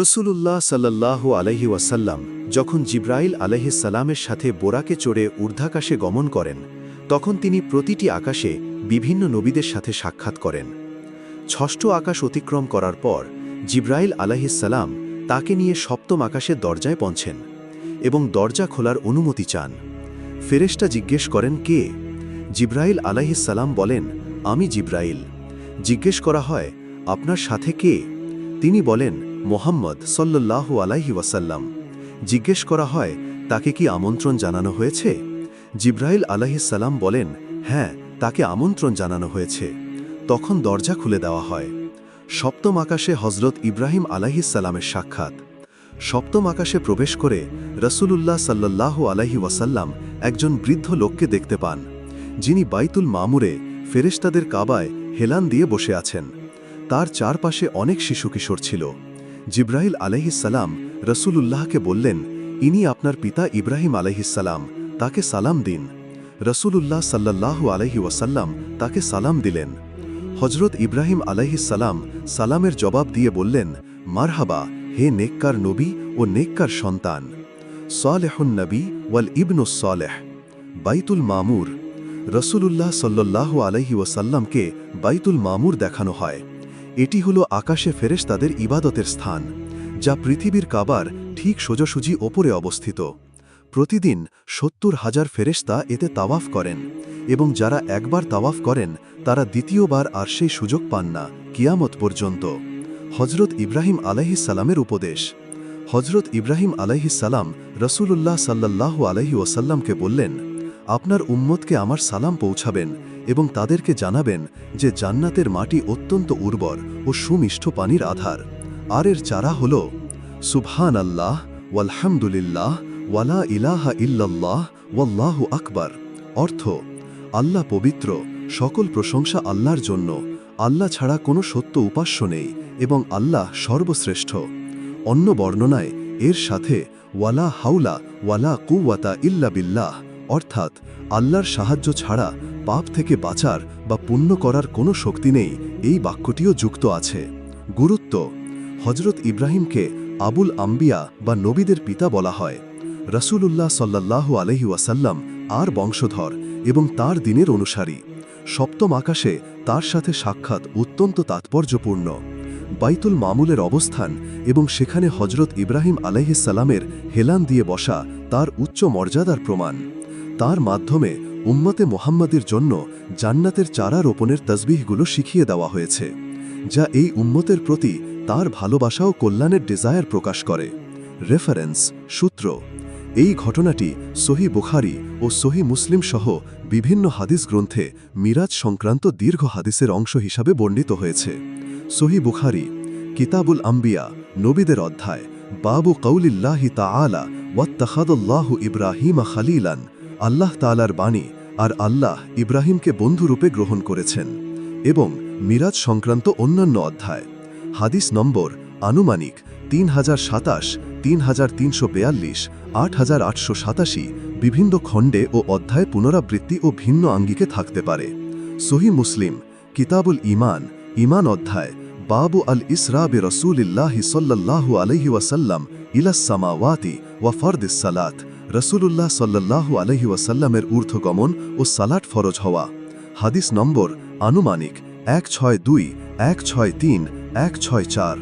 রসুলুল্লাহ সাল্লাহ আলহি ওয়াসাল্লাম যখন জিব্রাইল আলহিসাল্লামের সাথে বোরাকে চড়ে ঊর্ধ্বাকাশে গমন করেন, তখন তিনি প্রতিটি আকাশে বিভিন্ন নবীদের সাথে সাক্ষাৎ করেন। ষষ্ঠ আকাশ অতিক্রম করার পর জিব্রাইল আলহিসাল্লাম তাকে নিয়ে সপ্তম আকাশের দরজায় পৌঁছেন এবং দরজা খোলার অনুমতি চান। ফেরেশতা জিজ্ঞেস করেন, কে? জিব্রাইল আলাহিসাল্লাম বলেন, আমি জিব্রাইল। জিজ্ঞেস করা হয়, আপনার সাথে কে? তিনি বলেন মোহাম্মদ সল্লাল্লাহু আলাইহি ওয়াসাল্লাম জিজ্ঞেস করা হয়, তাকে কি আমন্ত্রণ জানানো হয়েছে? জিব্রাইল আলাহিসাল্লাম বলেন হ্যাঁ তাকে আমন্ত্রণ জানানো হয়েছে। তখন দরজা খুলে দেওয়া হয়। সপ্তম আকাশে হজরত ইব্রাহিম আলাহিসাল্লামের সাক্ষাৎ। সপ্তম আকাশে প্রবেশ করে রসুলুল্লাহ সাল্লাহ আলাহি ওয়াসাল্লাম একজন বৃদ্ধ লোককে দেখতে পান, যিনি বাইতুল মামুরে ফেরেশতাদের কাবায় হেলান দিয়ে বসে আছেন। তার চারপাশে অনেক শিশু কিশোর ছিল। জিব্রাহিল আলহিসাল্লাম রসুলুল্লাহকে বললেন, ইনি আপনার পিতা ইব্রাহিম আলহিসাল্লাম তাকে সালাম দিন। রসুলুল্লাহ সাল্লাল্লাহু আলহি ওয়াসাল্লাম তাকে সালাম দিলেন। হজরত ইব্রাহিম আলহিসাল্লাম সালামের জবাব দিয়ে বললেন, মারহাবা, হে নেককার নবী ও নেককার সন্তান। সালেহুন নবী ওয়াল ইবনু সালেহ, বাইতুল মামুর। রসুলুল্লাহ সাল্লাল্লাহু আলহি ওয়াসাল্লামকে বাইতুল মামুর দেখানো হয়। এটি হল আকাশে ফেরেশতাদের ইবাদতের স্থান, যা পৃথিবীর কাবার ঠিক সোজাসুজি ওপরে অবস্থিত। প্রতিদিন সত্তর হাজার ফেরেশতা এতে তাওয়াফ করেন এবং যারা একবার তাওয়াফ করেন, তারা দ্বিতীয়বার আর সেই সুযোগ পান না, কিয়ামত পর্যন্ত। হজরত ইব্রাহিম আলাইহিসালামের উপদেশ। হজরত ইব্রাহিম আলাইহিসাল্লাম রসুলুল্লাহ সাল্লাল্লাহু আলহি ওসাল্লামকে বললেন আপনার উম্মতকে আমার সালাম পৌঁছাবেন এবং তাদেরকে জানাবেন যে জান্নাতের মাটি অত্যন্ত উর্বর ও সুমিষ্ঠ পানির আধার। আর এর চারা হল সুবহান আল্লাহ ওয়ালহামদুলিল্লাহ, ওয়ালা ইলাহা ইল্লাল্লাহ, ওয়াল্লাহু আকবার। অর্থ, আল্লাহ পবিত্র, সকল প্রশংসা আল্লাহর জন্য। আল্লাহ ছাড়া কোনো সত্য উপাস্য নেই এবং আল্লাহ সর্বশ্রেষ্ঠ। অন্য বর্ণনায়, এর সাথে, ওয়ালা হাউলা ওয়ালা কুওয়াতা ইল্লা বিল্লাহ অর্থাৎ আল্লাহর সাহায্য ছাড়া পাপ থেকে বাঁচার বা পুণ্য করার কোনো শক্তি নেই, এই বাক্যটিও যুক্ত আছে। গুরুত্ব হজরত ইব্রাহিমকে আবুল আম্বিয়া বা নবীদের পিতা বলা হয়। রসুলুল্লাহ সাল্লাহ আলহি ওয়াসাল্লাম আর বংশধর এবং তার দিনের অনুসারী। সপ্তম আকাশে তার সাথে সাক্ষাৎ অত্যন্ত তাৎপর্যপূর্ণ। বাইতুল মামুলের অবস্থান এবং সেখানে হজরত ইব্রাহিম আলাইহিসাল্লামের হেলান দিয়ে বসা তার উচ্চ মর্যাদার প্রমাণ। তার মাধ্যমে উম্মতে মোহাম্মদের জন্য জান্নাতের চারা রোপণের তসবিহগুলো শিখিয়ে দেওয়া হয়েছে, যা এই উম্মতের প্রতি তার ভালোবাসা ও কল্যাণের ডিজায়ার প্রকাশ করে। রেফারেন্স সূত্র। এই ঘটনাটি সহি বুখারি ও সহি মুসলিম সহ বিভিন্ন হাদিস গ্রন্থে মিরাজ সংক্রান্ত দীর্ঘ হাদিসের অংশ হিসাবে বর্ণিত হয়েছে। সহি বুখারি, কিতাবুল আম্বিয়া, নবীদের অধ্যায়, বাবু কৌলিল্লাহি তাআলা ওয়াত্তাখাদুল্লাহু ইব্রাহিমা খালিলান আল্লাহ তালার বাণী আর আল্লাহ ইব্রাহিমকে বন্ধুরূপে গ্রহণ করেছেন এবং মিরাজ সংক্রান্ত অন্যান্য অধ্যায়। হাদিস নম্বর, আনুমানিক তিন হাজার সাতাশ তিন হাজার তিনশো বেয়াল্লিশ আট হাজার আটশো সাতাশি বিভিন্ন খণ্ডে ও অধ্যায় পুনরাবৃত্তি ও ভিন্ন আঙ্গিকে থাকতে পারে। সহি মুসলিম, কিতাবুল ইমান ইমান অধ্যায়, বাবু আল ইসরা বে রসুলিল্লাহি সল্লাল্লাহু আলহি ওয়াসাল্লাম ইলাসামাওয়াতি ওয়া ফরদিস সালাত। রসুলুল্লাহ সাল্লাহ আলহি ওয়াসাল্লামের ঊর্ধ্বগমন ও সালাট ফরজ হওয়া। হাদিস নম্বর, আনুমানিক, এক ছয় দুই, এক ছয় তিন, এক ছয় চার।